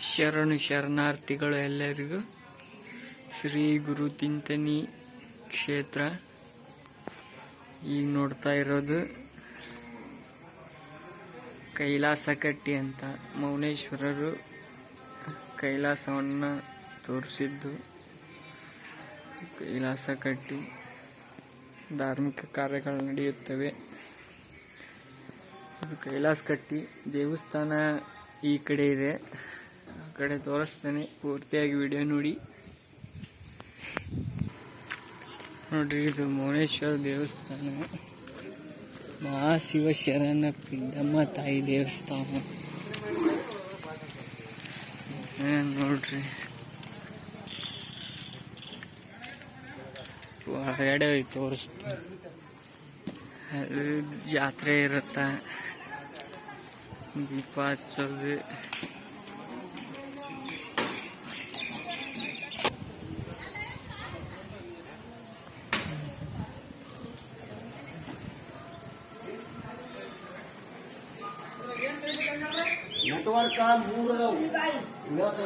ಶರಣು ಶರಣಾರ್ಥಿಗಳು ಎಲ್ಲರಿಗೂ ಶ್ರೀ ಗುರು ತಿಂತನಿ ಕ್ಷೇತ್ರ. ಈಗ ನೋಡ್ತಾ ಇರೋದು ಕೈಲಾಸ ಕಟ್ಟಿ ಅಂತ. ಮೌನೇಶ್ವರರು ಕೈಲಾಸವನ್ನು ತೋರಿಸಿದ್ದು. ಕೈಲಾಸ ಕಟ್ಟಿ ಧಾರ್ಮಿಕ ಕಾರ್ಯಗಳು ನಡೆಯುತ್ತವೆ. ಕೈಲಾಸ ಕಟ್ಟಿ ದೇವಸ್ಥಾನ ಈ ಕಡೆ ಇದೆ. ಕಡೆ ತೋರಿಸ್ತೇನೆ. ಪೂರ್ತಿಯಾಗಿ ವಿಡಿಯೋ ನೋಡಿ. ನೋಡ್ರಿ, ಇದು ಮೌನೇಶ್ವರ ದೇವಸ್ಥಾನ. ಮಹಾಶಿವಶರಣ ಪಿಂಡಮ್ಮ ತಾಯಿ ದೇವಸ್ಥಾನ. ನೋಡ್ರಿ. ಹೋಗಿ ತೋರಿಸ್ತೀನಿ. ಜಾತ್ರೆ ಇರುತ್ತ? ದೀಪ ಹಚ್ಚೋದು ನೆಟ್ವರ್ಕ್ ಮೂರು ಅದಾವು ಇವತ್ತು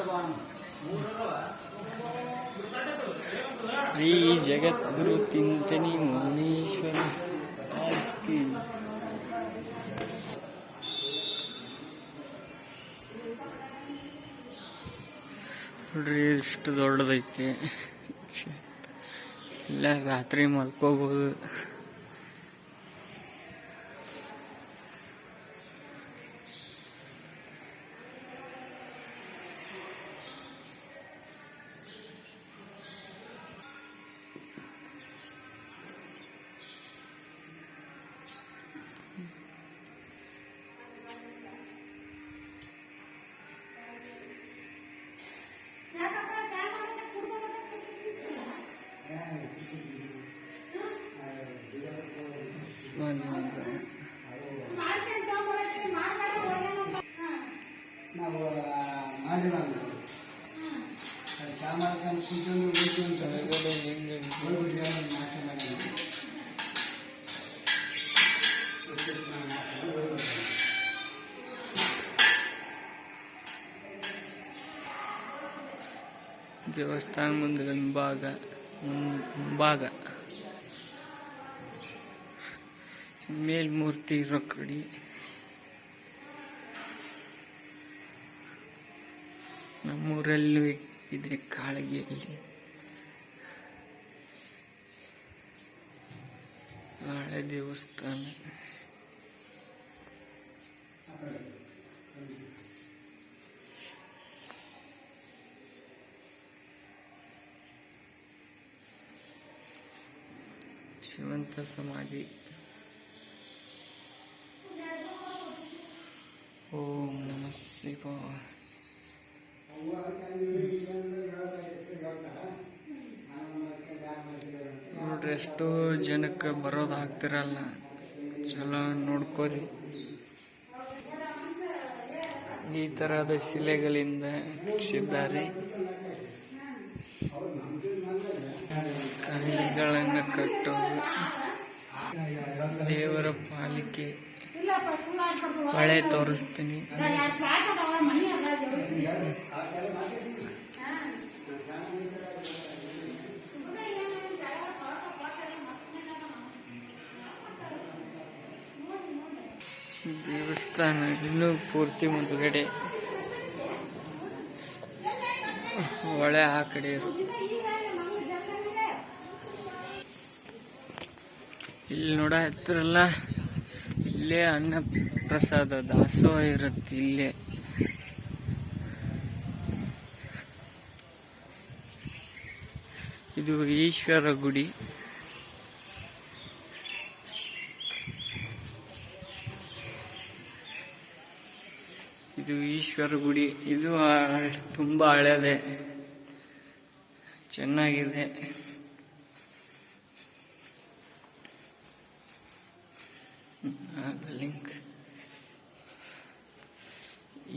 ಶ್ರೀ ಜಗದ್ಗುರು ತಿಂತನಿ ಮೌನೇಶ್ವರ ರಾಜ್ ಕಿ ನೋಡ್ರಿ ಇಷ್ಟು ದೊಡ್ಡದೈತಿ ಇಲ್ಲ ರಾತ್ರಿ ಮಲ್ಕೋಬಹುದು ನಾವು. ದೇವಸ್ಥಾನ ಮುಂದೆ ಭಾಗ ಭಾಗ ಮುಂಭಾಗ ಮೇಲ್ಮೂರ್ತಿ ಇರೋ ಕಡೆ ನಮ್ಮೂರಲ್ಲೂ ಇದೆ ಕಾಳಗಿಯಲ್ಲಿ. ಹಳೆ ದೇವಸ್ಥಾನ. ಶಿವಂತ ಸಮಾಧಿ. ಶಿವಾಯ ನೋಡ್ರಿ, ಎಷ್ಟೋ ಜನಕ್ಕೆ ಬರೋದು ಹಾಕ್ತಿರಲ್ಲ ಚಲೋ ನೋಡ್ಕೋರಿ. ಈ ತರಹದ ಶಿಲೆಗಳಿಂದ ಕಟ್ಟಿಸಿದ್ದಾರೆ ಕಾಯಿಲೆಗಳನ್ನು ಕಟ್ಟೋದು. ದೇವರ ಪಾಲಿಕೆ. ಹೊಳೆ ತೋರಿಸ್ತೀನಿ. ದೇವಸ್ಥಾನ ಇನ್ನೂ ಪೂರ್ತಿ ಮುಂದುಗಡೆ. ಹೊಳೆ ಆ ಕಡೆ ಇಲ್ಲಿ ನೋಡ ಹತ್ತಿರಲ್ಲ ಇಲ್ಲೇ ಅನ್ನ ಪ್ರಸಾದ ದಾಸೋಹ ಇರುತ್ತೆ ಇಲ್ಲೇ. ಇದು ಈಶ್ವರ ಗುಡಿ. ಇದು ಈಶ್ವರ ಗುಡಿ. ಇದು ತುಂಬಾ ಹಳೆದೆ. ಚೆನ್ನಾಗಿದೆ.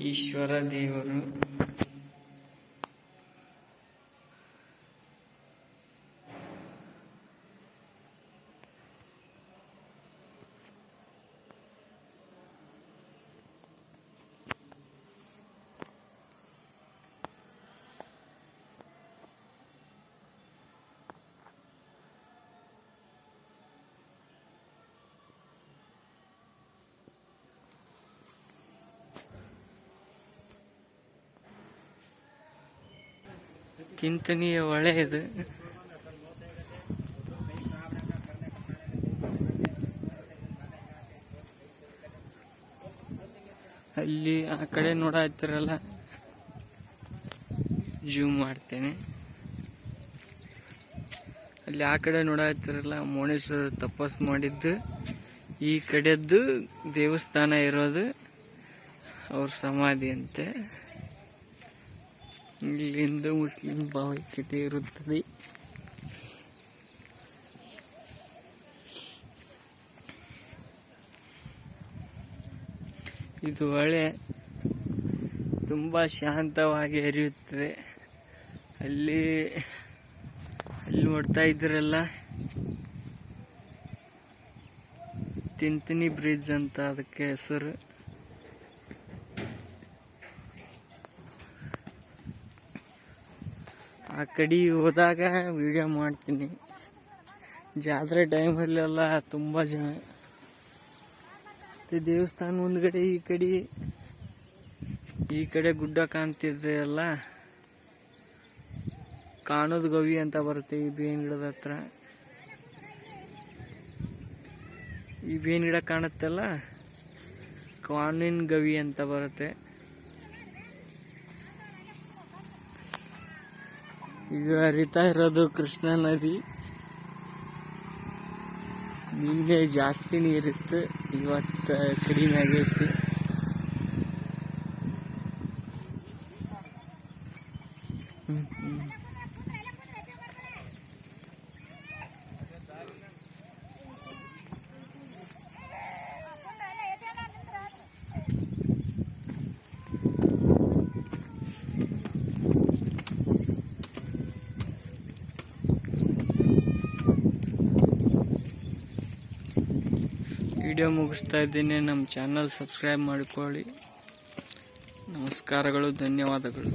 ಈಶ್ವರ ದೇವರು. ತಿಂತನಿಯ ಒಳ್ಳೆಯದು ಅಲ್ಲಿ ಆ ಕಡೆ ನೋಡತ್ತಿರಲ್ಲ ಜೂಮ್ ಮಾಡ್ತೇನೆ. ಅಲ್ಲಿ ಆ ಕಡೆ ನೋಡತ್ತಿರಲ್ಲ ಮೋಣೇಶ್ವರ ತಪಸ್ ಮಾಡಿದ್ದು. ಈ ಕಡೆದ್ದು ದೇವಸ್ಥಾನ ಇರೋದು ಅವ್ರ ಸಮಾಧಿ ಅಂತೆ ಇಲ್ಲಿ ಹಿಂದೂ ಮುಸ್ಲಿಂ ಭಾವೈಕ್ಯತೆ ಇರುತ್ತದೆ. ಇದು ಹೊಳೆ ತುಂಬ ಶಾಂತವಾಗಿ ಹರಿಯುತ್ತದೆ. ಅಲ್ಲಿ ಅಲ್ಲಿ ನೋಡ್ತಾ ಇದ್ರಲ್ಲ. ತಿಂತಿನಿ ಬ್ರಿಡ್ಜ್ ಅಂತ ಅದಕ್ಕೆ ಹೆಸರು. ಆ ಕಡೆ ಹೋದಾಗ ವಿಡಿಯೋ ಮಾಡ್ತೀನಿ. ಜಾತ್ರೆ ಟೈಮಲ್ಲೆಲ್ಲ ತುಂಬ ಜನ. ಮತ್ತು ದೇವಸ್ಥಾನ ಮುಂದ್ಗಡೆ ಈ ಕಡೆ. ಈ ಕಡೆ ಗುಡ್ಡ ಕಾಣ್ತಿದ್ದೆ ಎಲ್ಲ ಕಾಣೋದು ಗವಿ ಅಂತ ಬರುತ್ತೆ ಈ ಬೇವಿನ ಗಿಡದ ಹತ್ರ. ಈ ಬೇವಿನ ಗಿಡ ಕಾಣುತ್ತಲ್ಲ ಕಾನಿನ ಗವಿ ಅಂತ ಬರುತ್ತೆ. ಈಗ ಹರಿತಾ ಇರೋದು ಕೃಷ್ಣಾ ನದಿ. ನಿನ್ನೆ ಜಾಸ್ತಿ ನೀರಿತ್ತು ಇವತ್ತು ಕಡಿಮೆ ಆಗೈತಿ. ವಿಡಿಯೋ ಮುಗಿಸ್ತಾ ಇದ್ದೀನಿ. ನಮ್ಮ ಚಾನಲ್ ಸಬ್ಸ್ಕ್ರೈಬ್ ಮಾಡಿಕೊಳ್ಳಿ. ನಮಸ್ಕಾರಗಳು ಧನ್ಯವಾದಗಳು.